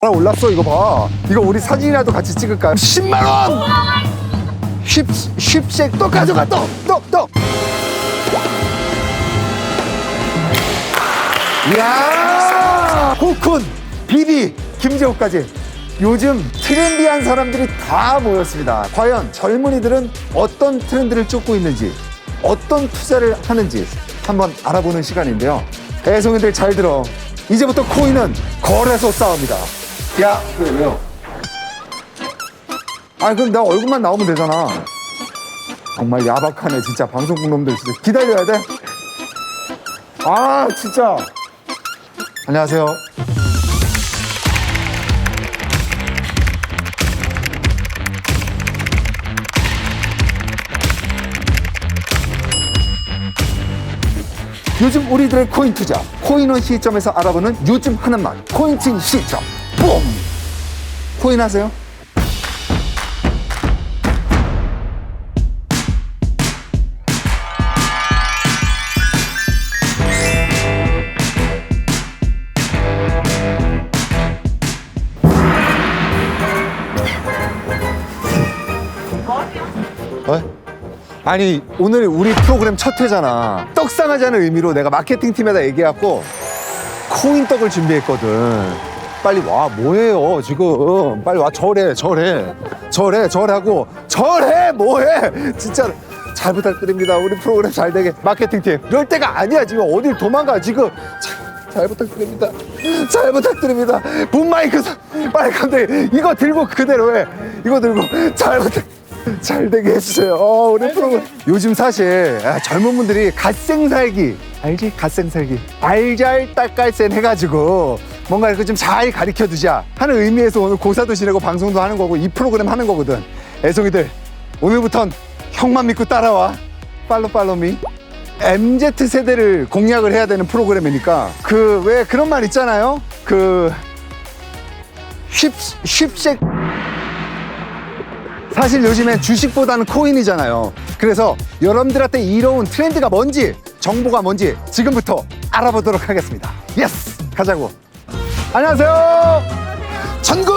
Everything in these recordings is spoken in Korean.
아 올랐어 이거 봐. 이거 우리 사진이라도 같이 찍을까요? 10만 원! 쉽, 쉽색 또 가져가 또 또 또. 이야! 호쿤 비비 김재호까지. 요즘 트렌디한 사람들이 다 모였습니다. 과연 젊은이들은 어떤 트렌드를 쫓고 있는지 어떤 투자를 하는지 한번 알아보는 시간인데요. 애송이들 잘 들어. 이제부터 코인은 거래소 싸움이다 야 왜, 왜요? 아 그럼 나 얼굴만 나오면 되잖아. 정말 야박하네 진짜. 방송국 놈들 진짜 기다려야 돼? 아 진짜. 안녕하세요. 요즘 우리들의 코인 투자 코인원 시점에서 알아보는 요즘 하는 말 코인친 시점 뿜 코인 하세요? 어? 아니 오늘 우리 프로그램 첫 회잖아 떡상하자는 의미로 내가 마케팅 팀에다 얘기해갖고 코인 떡을 준비했거든 빨리 와. 뭐해요 지금? 빨리 와. 절해 절해. 절해 절하고. 절해! 뭐해? 진짜 잘 부탁드립니다. 우리 프로그램 잘 되게 마케팅 팀. 이럴 때가 아니야 지금. 어딜 도망가 지금. 자, 잘 부탁드립니다. 잘 부탁드립니다. 분 마이크 사- 빨리 감독님 이거 들고 그대로 해. 이거 들고 잘 부탁 잘 되게 해주세요. 어, 우리 프로그램. 요즘 사실 아, 젊은 분들이 갓생살기. 알지? 갓생살기. 알잘 딸깔센 해가지고 뭔가 이렇게 좀 잘 가르쳐 두자 하는 의미에서 오늘 고사도 지내고 방송도 하는 거고 이 프로그램 하는 거거든. 애송이들 오늘부턴 형만 믿고 따라와. 팔로 팔로미. MZ 세대를 공략을 해야 되는 프로그램이니까 그 왜 그런 말 있잖아요. 그 쉽, 쉽색 사실 요즘엔 주식보다는 코인이잖아요. 그래서 여러분들한테 이로운 트렌드가 뭔지, 정보가 뭔지 지금부터 알아보도록 하겠습니다. 예스! 가자고. 안녕하세요! 전국!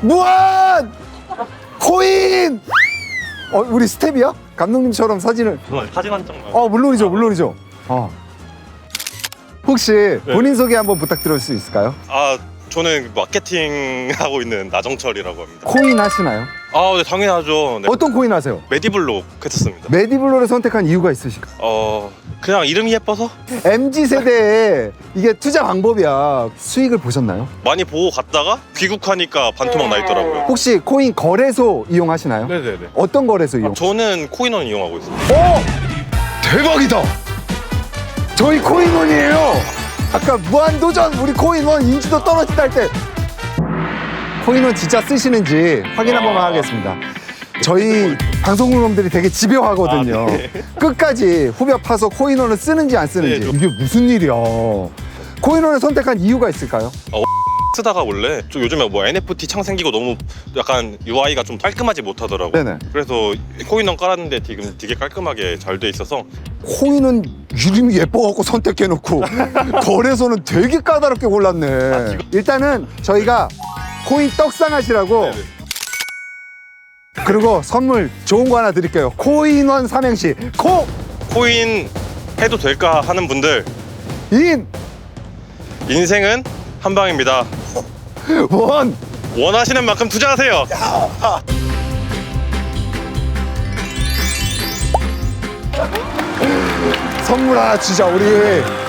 무한! 코인! 어, 우리 스텝이야? 감독님처럼 사진을. 정말 사진 한 장만. 어, 물론이죠, 물론이죠. 어. 혹시 본인 소개 한번 부탁드릴 수 있을까요? 아 저는 마케팅 하고 있는 나정철이라고 합니다. 코인 하시나요? 아, 네, 당연하죠. 네. 어떤 코인 하세요? 메디블록 했었습니다. 메디블로를 선택한 이유가 있으실까요? 어, 그냥 이름이 예뻐서 MZ 세대에 이게 투자 방법이야. 수익을 보셨나요? 많이 보고 갔다가 귀국하니까 반토막 나 있더라고요. 혹시 코인 거래소 이용하시나요? 네네네. 어떤 거래소 이용? 저는 코인원 이용하고 있습니다. 오! 대박이다! 저희 코인원이에요! 아까 무한도전 우리 코인원 인지도 떨어진다 할 때 코인원 진짜 쓰시는지 확인 한 번만 하겠습니다. 저희 방송국놈들이 되게 집요하거든요. 아, 네. 끝까지 후벼 파서 코인원을 쓰는지 안 쓰는지 네, 저- 이게 무슨 일이야? 코인원을 선택한 이유가 있을까요? 쓰다가 원래 좀 요즘에 뭐 NFT 창 생기고 너무 약간 UI가 좀 깔끔하지 못하더라고요. 네네. 그래서 코인원 깔았는데 지금 되게 깔끔하게 잘 돼 있어서 코인은 이름이 예뻐갖고 선택해놓고 거래소는 되게 까다롭게 골랐네. 일단은 저희가 코인 떡상 하시라고 네네. 그리고 선물 좋은 거 하나 드릴게요. 코인원 삼행시 코, 코인 해도 될까 하는 분들 인, 인생은 한 방입니다. 원. 원하시는 만큼 투자하세요. 선물 하나 주자 우리.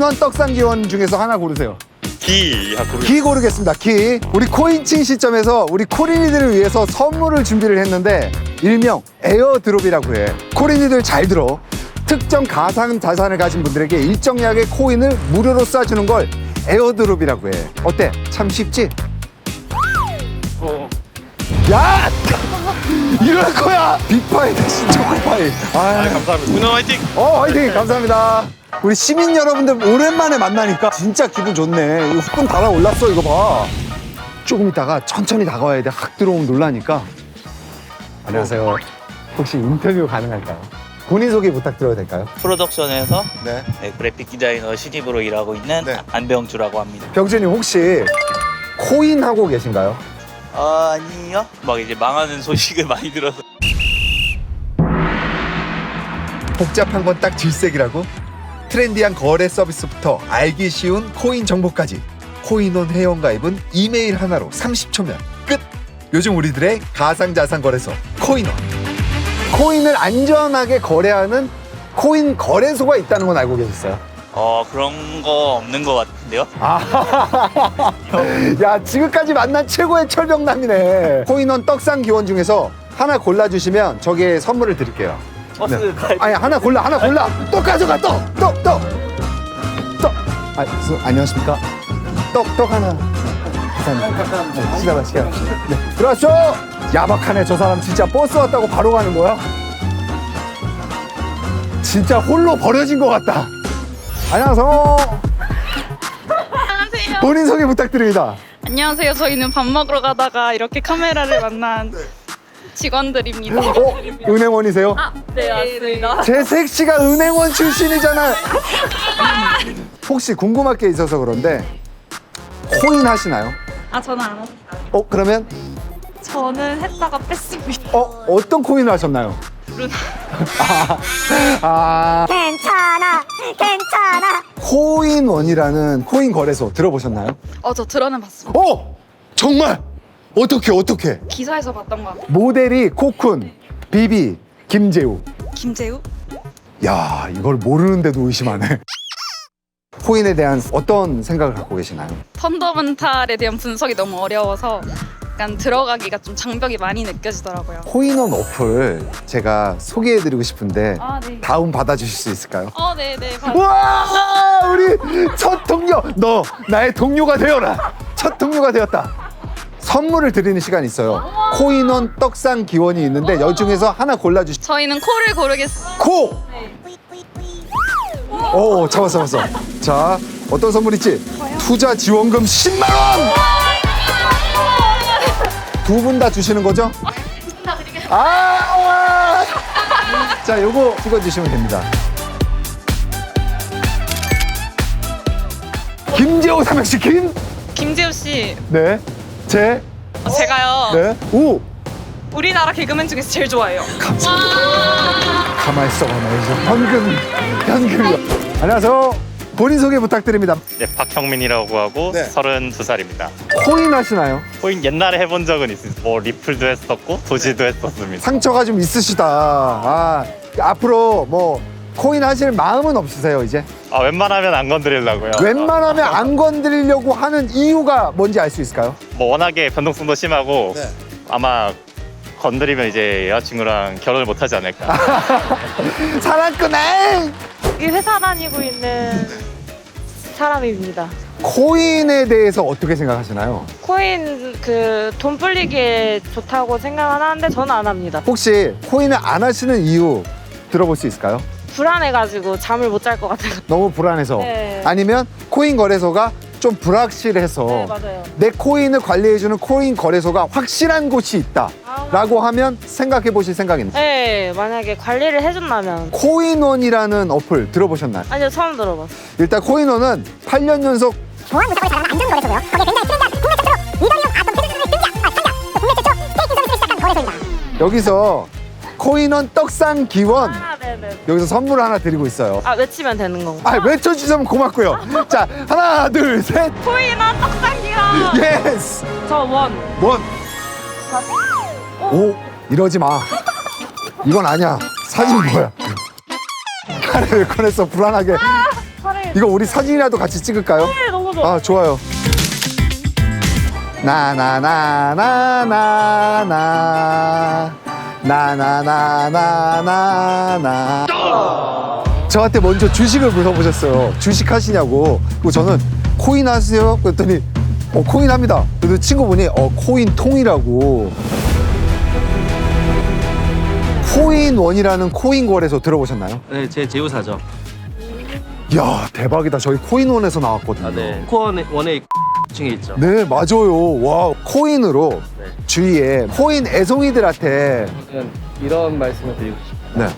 코인원 떡상 기원 중에서 하나 고르세요. 기 하고 기 고르겠습니다. 기. 우리 코인칭 시점에서 우리 코린이들을 위해서 선물을 준비를 했는데 일명 에어드롭이라고 해. 코린이들 잘 들어. 특정 가상 자산을 가진 분들에게 일정량의 코인을 무료로 쏴주는 걸 에어드롭이라고 해. 어때? 참 쉽지? 야! 이럴 거야! 빅파이 대신 초코파이. 아, 아, 감사합니다. 문화 화이팅! 어, 화이팅! 감사합니다. 우리 시민 여러분들 오랜만에 만나니까 진짜 기분 좋네. 이거 후끈 달아올랐어, 이거 봐. 조금 있다가 천천히 다가와야 돼. 확 들어오면 놀라니까. 안녕하세요. 혹시 인터뷰 가능할까요? 본인 소개 부탁드려도 될까요? 프로덕션에서 네. 네, 그래픽 디자이너 신입으로 일하고 있는 네. 안병주라고 합니다. 병준님 혹시 코인 하고 계신가요? 아, 아니요. 막 이제 망하는 소식을 많이 들어서 복잡한 건 딱 질색이라고? 트렌디한 거래 서비스부터 알기 쉬운 코인 정보까지 코인원 회원가입은 이메일 하나로 30초면 끝! 요즘 우리들의 가상자산 거래소 코인원 코인을 안전하게 거래하는 코인 거래소가 있다는 건 알고 계셨어요? 어 그런 거 없는 것 같은데요. 야 지금까지 만난 최고의 철벽남이네 코인원 떡상 기원 중에서 하나 골라주시면 저게 선물을 드릴게요 버스 네. 갈 아니 하나 골라 하나 골라. 떡 가져가 떡떡떡떡 아, 수, 안녕하십니까? 떡떡 하나. 감사합니다. 시간 맛있게 네 들어왔죠. 야박하네 저 사람 진짜 버스 왔다고 바로 가는 거야? 진짜 홀로 버려진 것 같다. 안녕하세요. 안녕하세요. 본인 소개 부탁드립니다. 안녕하세요. 저희는 밥 먹으러 가다가 이렇게 카메라를 만난 직원들입니다. 어 은행원이세요 네, 맞습니다. 제 섹시가 은행원 출신이잖아요. 혹시 궁금할 게 있어서 그런데 코인 하시나요? 아, 저는 안 왔어요. 어 그러면 저는 했다가 뺐습니다. 어 어떤 코인을 하셨나요? 루나. 아 괜찮아, 괜찮아. 코인원이라는 코인 거래소 들어보셨나요? 어, 저 들어는 봤습니다. 어 정말 어떻게 어떻게 기사에서 봤던 것 같아요. 모델이 코쿤, 비비, 김재우. 김재우? 야 이걸 모르는데도 의심하네. 코인에 대한 어떤 생각을 갖고 계시나요? 펀더멘탈에 대한 분석이 너무 어려워서 약간 들어가기가 좀 장벽이 많이 느껴지더라고요. 코인원 어플 제가 소개해드리고 싶은데 아, 네. 다운 받아주실 수 있을까요? 어, 네, 네. 봤- 와 우리 첫 동료 너 나의 동료가 되어라 첫 동료가 되었다 선물을 드리는 시간이 있어요 코인원 떡상 기원이 있는데 여 중에서 하나 골라주시 저희는 코를 고르겠습니다. 코! 오 잡았어 잡았어 자 어떤 선물 있지? 투자 지원금 10만 원! 두 분 다 주시는 거죠? 아! 자 요거 찍어주시면 됩니다 김재호 삼행시킨 김재우 씨, 네. 제, 어, 제가요 네. 우. 우리나라 개그맨 중에서 제일 좋아해요. 가만히 있어, 가만히 있어. 현금, 현금이요. 안녕하세요. 본인 소개 부탁드립니다. 네, 박형민이라고 하고 네. 32살입니다. 코인 하시나요? 코인 옛날에 해본 적은 있어요. 뭐 리플도 했었고 도지도 했었습니다. 상처가 좀 있으시다. 아, 앞으로 뭐 코인 하실 마음은 없으세요, 이제? 아 웬만하면 안 건드리려고요. 웬만하면 안 건드리려고 하는 이유가 뭔지 알 수 있을까요? 뭐 워낙에 변동성도 심하고 네. 아마 건드리면 이제 여자친구랑 결혼을 못 하지 않을까. 사랑꾼에 이 회사 다니고 있는 사람입니다. 코인에 대해서 어떻게 생각하시나요? 코인 그 돈 불리기에 좋다고 생각은 하는데 저는 안 합니다. 혹시 코인을 안 하시는 이유 들어볼 수 있을까요? 불안해가지고 잠을 못 잘 것 같아요. 너무 불안해서 네. 아니면 코인 거래소가 좀 불확실해서 네 맞아요. 내 코인을 관리해주는 코인 거래소가 확실한 곳이 있다라고 하면 생각해 보실 생각입니다. 네 만약에 관리를 해준다면 코인원이라는 어플 들어보셨나요? 아니요 처음 들어봤어요. 일단 코인원은 8년 연속 보안 무사고를 잘하는 안전 거래소고요. 거기에 굉장히 트렌디한 국내 최초로 이더리움 아tom 페르소스를 등장, 아, 등장. 또 국내 최초 스테이킹 서비스를 시작한 거래소입니다. 여기서 코인원 떡상 기원 아. 여기서 선물 하나 드리고 있어요. 아 외치면 되는 건가? 아 외쳐주시면 고맙고요. 자 하나 둘 셋. 코인아 떡상이요. 예스. 저 원. 원. 오 이러지 마. 이건 아니야. 사진 뭐야? 카레 왜 꺼냈어 불안하게. 이거 우리 사진이라도 같이 찍을까요? 네 너무 좋아. 아 좋아요. 나나나나나나 나나나나나나 저한테 먼저 주식을 물어보셨어요. 주식 하시냐고. 그리고 저는 코인 하세요? 그랬더니 어 코인 합니다. 그래도 친구분이 어 코인 통이라고. 코인원이라는 코인 거래소 들어보셨나요? 네, 제 제휴사죠. 이야 대박이다. 저희 코인원에서 나왔거든요. 아, 네. 코어 원에 층에 있죠. 네, 맞아요. 와, 코인으로 네. 주위에 코인 애송이들한테 저는 이런 말씀을 드리고 싶어요. 네.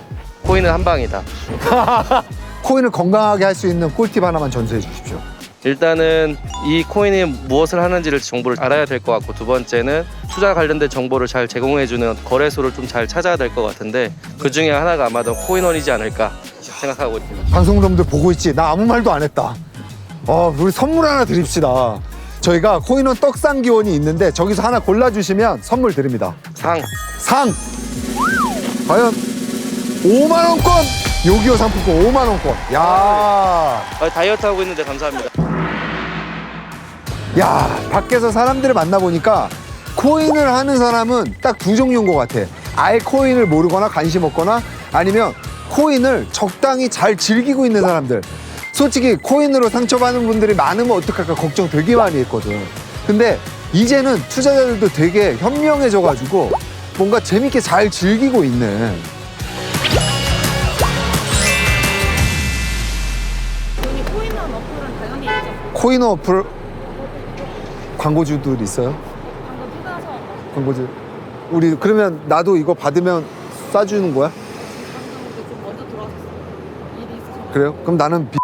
코인은 한 방이다. 코인을 건강하게 할 수 있는 꿀팁 하나만 전수해 주십시오. 일단은 이 코인이 무엇을 하는지를 정보를 알아야 될 것 같고 두 번째는 투자 관련된 정보를 잘 제공해주는 거래소를 좀 잘 찾아야 될 것 같은데 그 중에 하나가 아마도 코인원이지 않을까 생각하고 있습니다. 방송놈들 보고 있지? 나 아무 말도 안 했다. 어, 우리 선물 하나 드립시다. 저희가 코인원 떡상 기원이 있는데 저기서 하나 골라주시면 선물 드립니다. 상 상! 과연 5만원권! 요기요 상품권 5만원권. 야 아, 다이어트 하고 있는데 감사합니다. 야, 밖에서 사람들을 만나보니까 코인을 하는 사람은 딱 두 종류인 것 같아. 아예 코인을 모르거나 관심 없거나 아니면 코인을 적당히 잘 즐기고 있는 사람들. 솔직히 코인으로 상처받는 분들이 많으면 어떡할까 걱정 되게 많이 했거든. 근데 이제는 투자자들도 되게 현명해져가지고 뭔가 재밌게 잘 즐기고 있는. 코인 어플 광고주들 있어요? 광고주. 우리 그러면 나도 이거 받으면 쏴주는 거야? 그래요? 그럼 나는 비